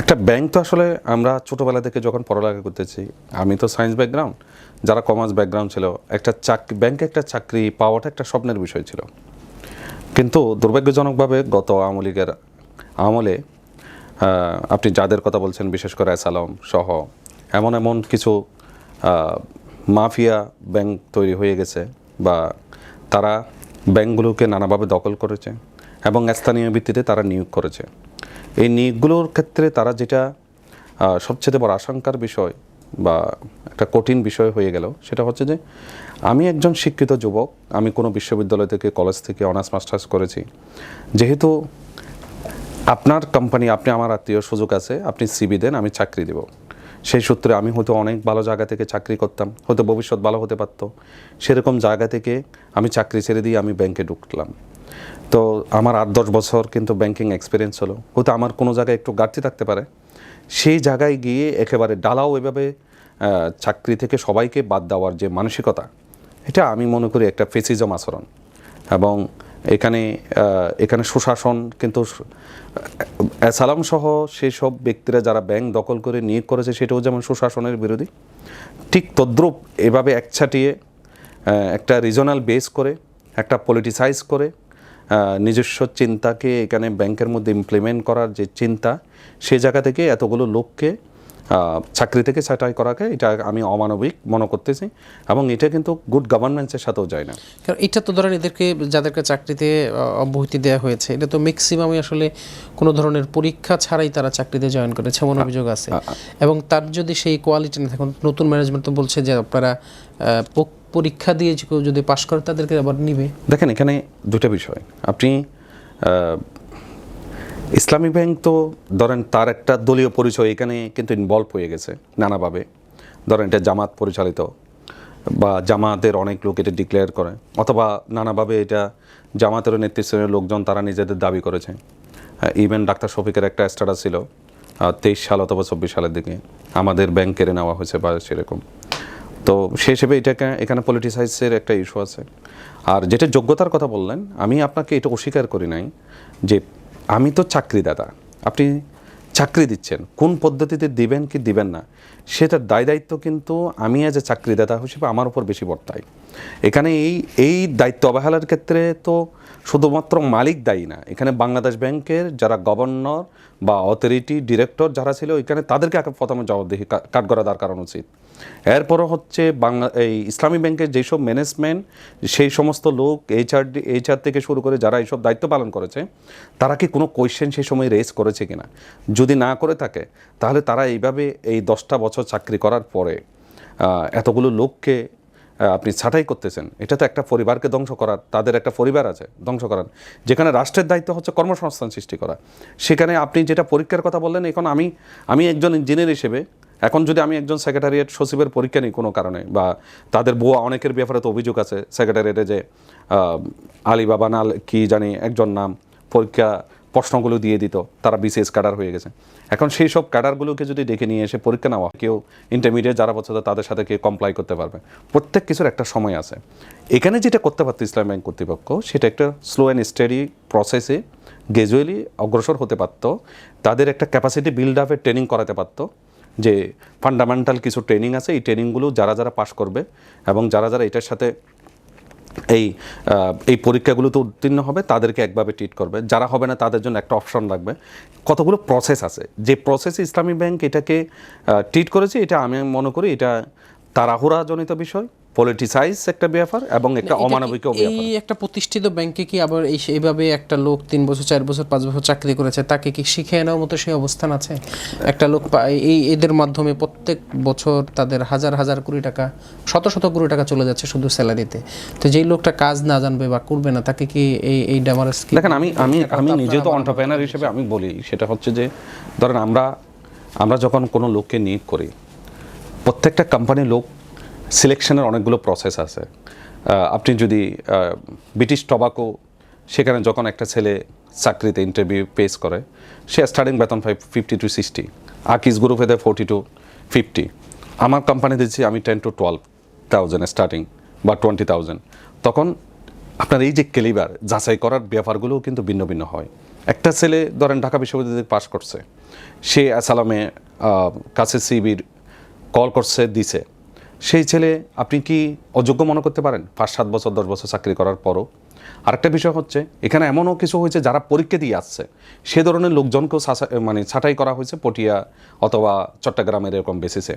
একটা ব্যাংক তো আসলে আমরা ছোটোবেলা থেকে যখন পড়ালেখা করতেছি, আমি তো সায়েন্স ব্যাকগ্রাউন্ড যারা কমার্স ব্যাকগ্রাউন্ড ছিল, একটা চাকরি ব্যাংকে একটা চাকরি পাওয়াটা একটা স্বপ্নের বিষয় ছিল। কিন্তু দুর্ভাগ্যজনকভাবে গত আওয়ামী লীগের আমলে আপনি যাদের কথা বলছেন, বিশেষ করে অ্যাসালম সহ, এমন এমন কিছু মাফিয়া ব্যাংক তৈরি হয়ে গেছে বা তারা ব্যাংকগুলোকে নানাভাবে দখল করেছে এবং স্থানীয় ভিত্তিতে তারা নিয়োগ করেছে। এই নিয়োগগুলোর ক্ষেত্রে তারা যেটা সবচেয়ে বড় আশঙ্কার বিষয় বা একটা কঠিন বিষয় হয়ে গেল, সেটা হচ্ছে যে আমি একজন শিক্ষিত যুবক, আমি কোনো বিশ্ববিদ্যালয় থেকে, কলেজ থেকে অনার্স, মাস্টার্স করেছি। যেহেতু আপনার কোম্পানি, আপনি আমার আত্মীয় সুযোগ আছে, আপনি সিবি দেন, আমি চাকরি দেব। সেই সূত্রে আমি হয়তো অনেক ভালো জায়গা থেকে চাকরি করতাম, হয়তো ভবিষ্যৎ ভালো হতে পারতো। সেরকম জায়গা থেকে আমি চাকরি ছেড়ে দিয়ে আমি ব্যাংকে ঢুকলাম। তো আমার আট, দশ বছর কিন্তু ব্যাংকিং এক্সপিরিয়েন্স হলো। হয়তো আমার কোনো জায়গায় একটু ঘাটতি থাকতে পারে। সেই জায়গায় গিয়ে একেবারে ডালাও এভাবে চাকরি থেকে সবাইকে বাদ দেওয়ার যে মানসিকতা, এটা আমি মনে করি একটা ফেসিজম আচরণ। এবং এখানে এখানে সুশাসন কিন্তু সালাম সহ সেই সব ব্যক্তিরা যারা ব্যাংক দখল করে নিয়োগ করেছে, সেটাও যেমন সুশাসনের বিরোধী, ঠিক তদ্রূপ এভাবে একছাটিয়ে একটা রিজনাল বেস করে, একটা পলিটিসাইজ করে নিজস্ব চিন্তাকে এখানে ব্যাংকের মধ্যে ইমপ্লিমেন্ট করার যে চিন্তা সে জায়গা থেকে এতগুলো লোককে চাকরি থেকে ছাঁটাই করাকে এটা আমি অমানবিক মনে করতেছি এবং এটা কিন্তু গুড গভর্নমেন্টসের সাথেও যায় না। কারণ এটা তো ধরেন এদেরকে যাদেরকে চাকরিতে অব্যাহতি দেওয়া হয়েছে এটা তো ম্যাক্সিমামই আসলে কোনো ধরনের পরীক্ষা ছাড়াই তারা চাকরিতে জয়েন করেছে এমন অভিযোগ আছে। এবং তার যদি সেই কোয়ালিটি না থাকে নতুন ম্যানেজমেন্ট তো বলছে যে আপনারা পরীক্ষা দিয়ে যদি পাশ করে তাদেরকে আবার নিবে। দেখেন, এখানে দুটো বিষয়। আপনি ইসলামী ব্যাংক তো ধরেন তার একটা দলীয় পরিচয় এখানে কিন্তু ইনভলভ হয়ে গেছে নানাভাবে। ধরেন এটা জামাত পরিচালিত বা জামাতের অনেক লোক এটা ডিক্লেয়ার করে, অথবা নানাভাবে এটা জামাতের নেতৃত্বের লোকজন তারা নিজেদের দাবি করেছে। ইভেন ডাক্তার শফিকের একটা স্ট্যাটাস ছিল তেইশ সাল অথবা চব্বিশ সালের দিকে। আমাদের ব্যাংক কেড়ে নেওয়া হয়েছে বা সেরকম। তো সে হিসেবে এটাকে এখানে পলিটিসাইজের একটা ইস্যু আছে। আর যেটা যোগ্যতার কথা বললেন, আমি আপনাকে এটা অস্বীকার করি নাই যে আমি তো চাকরিদাতা। আপনি চাকরি দিচ্ছেন, কোন পদ্ধতিতে দিবেন কি দিবেন না, সেটার দায় দায়িত্ব কিন্তু আমি অ্যাজ এ চাকরিদাতা হিসেবে আমার উপর বেশি বর্তায়। এখানে এই এই দায়িত্ব অবহেলার ক্ষেত্রে তো শুধুমাত্র মালিক দায়ী না, এখানে বাংলাদেশ ব্যাংকের যারা গভর্নর বা অথরিটি ডিরেক্টর যারা ছিল ওইখানে তাদেরকে প্রথমে জবাবদিহি কাঠগড়া দেওয়ার কারণ উচিত। এরপরও হচ্ছে বাংলা এই ইসলামী ব্যাংকের যেসব ম্যানেজমেন্ট সেই সমস্ত লোক এইচআর এইচআর থেকে শুরু করে যারা এইসব দায়িত্ব পালন করেছে, তারা কি কোনো কোয়েশ্চেন সেই সময় রেজ করেছে কিনা? যদি না করে থাকে, তাহলে তারা এইভাবে এই দশটা বছর চাকরি করার পরে এতগুলো লোককে আপনি ছাঁটাই করতেছেন। এটা তো একটা পরিবারকে ধ্বংস করার, তাদের একটা পরিবার আছে, ধ্বংস করার। যেখানে রাষ্ট্রের দায়িত্ব হচ্ছে কর্মসংস্থান সৃষ্টি করা। সেখানে আপনি যেটা পরীক্ষার কথা বললেন, এখন আমি আমি একজন ইঞ্জিনিয়ার হিসেবে, এখন যদি আমি একজন সেক্রেটারিয়েট সচিবের পরীক্ষা নিই কোনো কারণে, বা তাদের বুয়া অনেকের ব্যাপারে তো অভিযোগ আছে সেক্রেটারিয়েটে যে আলী বাবা নাল কি জানি একজন নাম, পরীক্ষা প্রশ্নগুলো দিয়ে দিত, তারা বিসিএস ক্যাডার হয়ে গেছে। এখন সেই সব ক্যাডারগুলোকে যদি ডেকে নিয়ে এসে পরীক্ষা নেওয়া কেউ ইন্টারমিডিয়েট যারা বছর তাদের সাথে কেউ কমপ্লাই করতে পারবে। প্রত্যেক কিছুর একটা সময় আছে। এখানে যেটা করতে পারতো ইসলাম ব্যাংক কর্তৃপক্ষ, সেটা একটা স্লো অ্যান্ড স্টাডি প্রসেসে গ্রাজুয়ালি অগ্রসর হতে পারতো। তাদের একটা ক্যাপাসিটি বিল্ড আপের ট্রেনিং করাতে পারতো যে ফান্ডামেন্টাল কিছু ট্রেনিং আছে, এই ট্রেনিংগুলো যারা যারা পাশ করবে এবং যারা যারা এটার সাথে এই এই পরীক্ষাগুলোতে উত্তীর্ণ হবে, তাদেরকে একভাবে ট্রিট করবে। যারা হবে না, তাদের জন্য একটা অপশন রাখবে। কতগুলো প্রসেস আছে? যে প্রসেসে ইসলামী ব্যাংক এটাকে ট্রিট করেছে, এটা আমি মনে করি এটা তাড়াহুড়াজনিত বিষয়। পলিটিসাইজ একটা ব্যাপার এবং একটা অমানবিক এই একটা প্রতিষ্ঠিত ব্যাংকে কি আবার এই এইভাবে একটা লোক তিন বছর চার বছর পাঁচ বছর চাকরি করেছে তাকে কি শিখে নেওয়ার মতো সেই অবস্থান আছে? একটা লোক এই এদের মাধ্যমে প্রত্যেক বছর তাদের হাজার হাজার কোটি টাকা শত শত কোটি টাকা চলে যাচ্ছে শুধু স্যালারিতে। তো যেই লোকটা কাজ না জানবে বা করবে না তাকে কি এই এই ডামারের দেখেন আমি আমি আমি নিজে তো অন্টারপ্রেনার হিসেবে আমি বলি সেটা হচ্ছে যে ধরেন আমরা আমরা যখন কোনো লোককে নিয়োগ করি প্রত্যেকটা কোম্পানির লোক সিলেকশনের অনেকগুলো প্রসেস আছে। আপনি যদি ব্রিটিশ টবাকো সেখানে যখন একটা ছেলে চাকরিতে ইন্টারভিউ পেস করে সে স্টার্টিং বেতন ফাইভ ফিফটি টু সিক্সটি আকিস গ্রুপে দেয় ফোর্টি টু ফিফটি আমার কোম্পানি দিচ্ছি আমি ten to twelve thousand starting বা টোয়েন্টি থাউজেন্ড তখন আপনার এই যে কেলিবার যাচাই করার ব্যাপারগুলোও কিন্তু ভিন্ন ভিন্ন হয়। একটা ছেলে ধরেন ঢাকা বিশ্ববিদ্যালয় পাশ করছে সে আহ, কাছে সিবির কল করছে দিছে। সেই ছেলে আপনি কি অযোগ্য মনে করতে পারেন? পাঁচ, সাত বছর, দশ বছর চাকরি করার পরও। আরেকটা বিষয় হচ্ছে, এখানে এমনও কিছু হয়েছে যারা পরীক্ষা দিয়ে আসছে। সে ধরনের লোকজনকেও মানে ছাঁটাই করা হয়েছে পটিয়া অথবা চট্টগ্রামের এরকম বেসিসে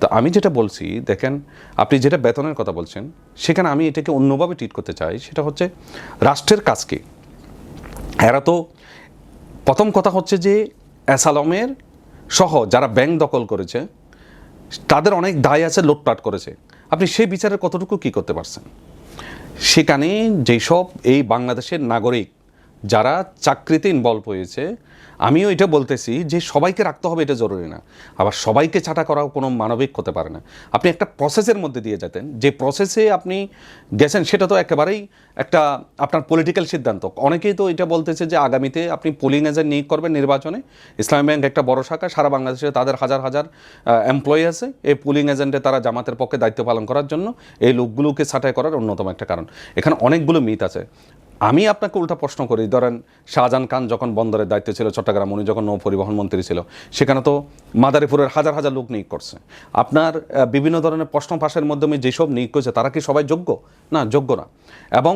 তো আমি যেটা বলছি, দেখেন, আপনি যেটা বেতনের কথা বলছেন, সেখানে আমি এটাকে অন্যভাবে ট্রিট করতে চাই, সেটা হচ্ছে রাষ্ট্রের কাজ কি? এরা তো, প্রথম কথা হচ্ছে যে, অ্যাসালমের সহ যারা ব্যাংক দখল করেছে তাদের অনেক দায় আছে, লোটপাট করেছে। আপনি সেই বিচারের কতটুকু কি করতে পারছেন? সেখানে যেসব এই বাংলাদেশের নাগরিক যারা চাকরিতে ইনভলভ হয়েছে, আমিও এটা বলতেছি যে সবাইকে রাখতে হবে এটা জরুরি না। আবার সবাইকে ছাটা করাও কোনো মানবিক হতে পারে না। আপনি একটা প্রসেসের মধ্যে দিয়ে যেতেন, যে প্রসেসে আপনি গেছেন, সেটা তো একেবারেই একটা আপনার পলিটিক্যাল সিদ্ধান্ত। অনেকেই তো এটা বলতেছে যে আগামীতে আপনি পোলিং এজেন্ট নিয়োগ করবেন নির্বাচনে, ইসলামী ব্যাংক একটা বড় শাখা, সারা বাংলাদেশে তাদের হাজার হাজার এমপ্লয়ি আছে। এই পুলিং এজেন্টে তারা জামাতের পক্ষে দায়িত্ব পালন করার জন্য এই লোকগুলোকে ছাঁটাই করার অন্যতম একটা কারণ। এখানে অনেকগুলো মিথ আছে। আমি আপনাকে উল্টা প্রশ্ন করি, ধরেন শাহজাহান খান যখন বন্দরের দায়িত্বে ছিল, চট্টগ্রাম, উনি যখন নৌ পরিবহন মন্ত্রী ছিল, সেখানে তো মাদারীপুরের হাজার হাজার লোক নিয়োগ করছে। আপনার বিভিন্ন ধরনের প্রশ্ন ফাঁসের মাধ্যমে যেসব নিয়োগ করছে, তারা কি সবাই যোগ্য? না যোগ্য না। এবং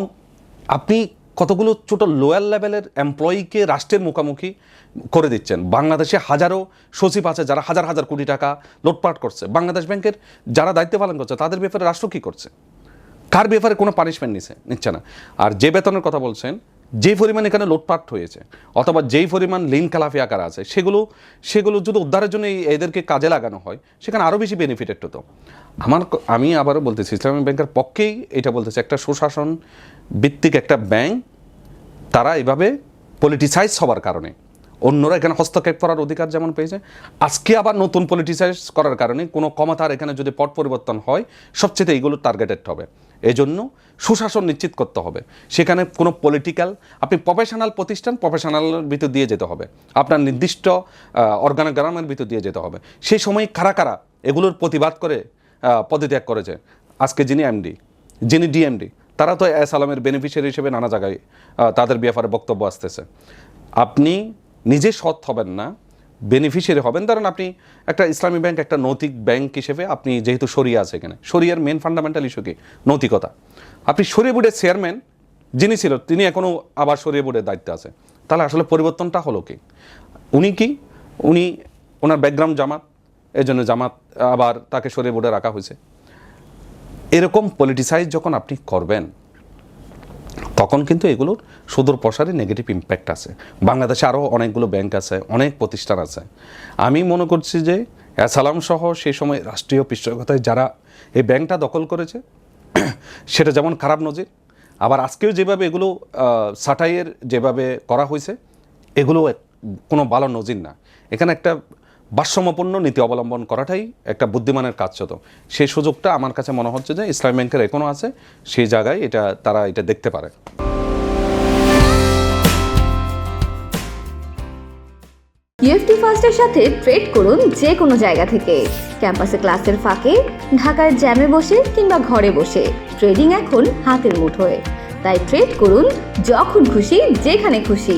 আপনি কতগুলো ছোট লোয়ার লেভেলের এমপ্লয়িকে রাষ্ট্রের মুখোমুখি করে দিচ্ছেন? বাংলাদেশে হাজারো সচিব আছে যারা হাজার হাজার কোটি টাকা লুটপাট করছে। বাংলাদেশ ব্যাংকের যারা দায়িত্ব পালন করছে, তাদের ব্যাপারে রাষ্ট্র কী করছে? কার ব্যাপারে কোনো পানিশমেন্ট নিছে? নিচ্ছে না। আর যে বেতনের কথা বলছেন, যে পরিমাণ এখানে লোটপাট হয়েছে, অথবা যেই পরিমাণ লিন কালাফি আকার আছে, সেগুলো সেগুলো যদি উদ্ধারের জন্য এদেরকে কাজে লাগানো হয়, সেখানে আরও বেশি বেনিফিটেড হতো আমার আমি আবারও বলতেছি, ইসলামী ব্যাংকের পক্ষেই এটা বলতেছি, একটা সুশাসন ভিত্তিক একটা ব্যাংক তারা এভাবে পলিটিসাইজ হওয়ার কারণে। অন্যরা এখানে হস্তক্ষেপ করার অধিকার যেমন পেয়েছে। আজকে আবার নতুন পলিটিসাইজ করার কারণে কোনো ক্ষমতার এখানে যদি পট পরিবর্তন হয়, সবচেয়ে এইগুলো টার্গেটেড হবে। এই জন্য সুশাসন নিশ্চিত করতে হবে। সেখানে কোনো পলিটিক্যাল আপনি প্রফেশনাল প্রতিষ্ঠান প্রফেশনালের ভিতর দিয়ে যেতে হবে। আপনার নির্দিষ্ট অর্গানোগ্রামের ভিতর দিয়ে যেতে হবে। সেই সময় কারা কারা এগুলোর প্রতিবাদ করে পদত্যাগ করেছে? আজকে যিনি এমডি যিনি ডিএমডি তারা তো এস আলমের বেনিফিশিয়ারি হিসেবে নানা জায়গায় তাদের ব্যাপারে বক্তব্য আসতেছে। আপনি নিজে সৎ হবেন না বেনিফিশিয়ারি হবেন। ধরেন আপনি একটা ইসলামী ব্যাংক, একটা নৈতিক ব্যাংক হিসেবে আপনি যেহেতু সরিয়া আছে এখানে, সরিয়ার মেন ফান্ডামেন্টাল ইস্যু কি? নৈতিকতা। আপনি সরিয়া বোর্ডের চেয়ারম্যান যিনি ছিল, তিনি এখনও আবার সরিয়া বোর্ডের দায়িত্বে আছে। তাহলে আসলে পরিবর্তনটা হলো কি? উনি কি? উনি ওনার ব্যাকগ্রাউন্ড জামাত এই জন্য জামাত আবার তাকে সরিয়ে বোর্ডে রাখা হয়েছে। এরকম পলিটিসাইজ যখন আপনি করবেন তখন কিন্তু এগুলোর সুদূর প্রসারে নেগেটিভ ইম্প্যাক্ট আছে। বাংলাদেশে আরও অনেকগুলো ব্যাংক আছে, অনেক প্রতিষ্ঠান আছে। আমি মনে করছি যে অ্যাসালাম সহ সেই সময় রাষ্ট্রীয় পৃষ্ঠপোষকতায় যারা এই ব্যাংকটা দখল করেছে, সেটা যেমন খারাপ নজির, আবার আজকেও যেভাবে এগুলো সাটাইয়ের যেভাবে করা হয়েছে, এগুলো কোনো ভালো নজির না। এখানে একটা ভারসাম্যপূর্ণ নীতি অবলম্বন করাটাই একটা বুদ্ধিমানের কাজ হতো সেই সুযোগটা আমার কাছে মনে হচ্ছে যে ইসলাম ব্যাংকের এখনও আছে, সেই জায়গায় এটা, তারা এটা দেখতে পারে। ইউএফটি ফার্স্টের সাথে ট্রেড করুন যে কোনো জায়গা থেকে। ক্যাম্পাসে ক্লাসের ফাঁকে, ঢাকার জ্যামে বসে কিংবা ঘরে বসে। ট্রেডিং এখন হাতের মুঠোয়। তাই ট্রেড করুন যখন খুশি, যেখানে খুশি।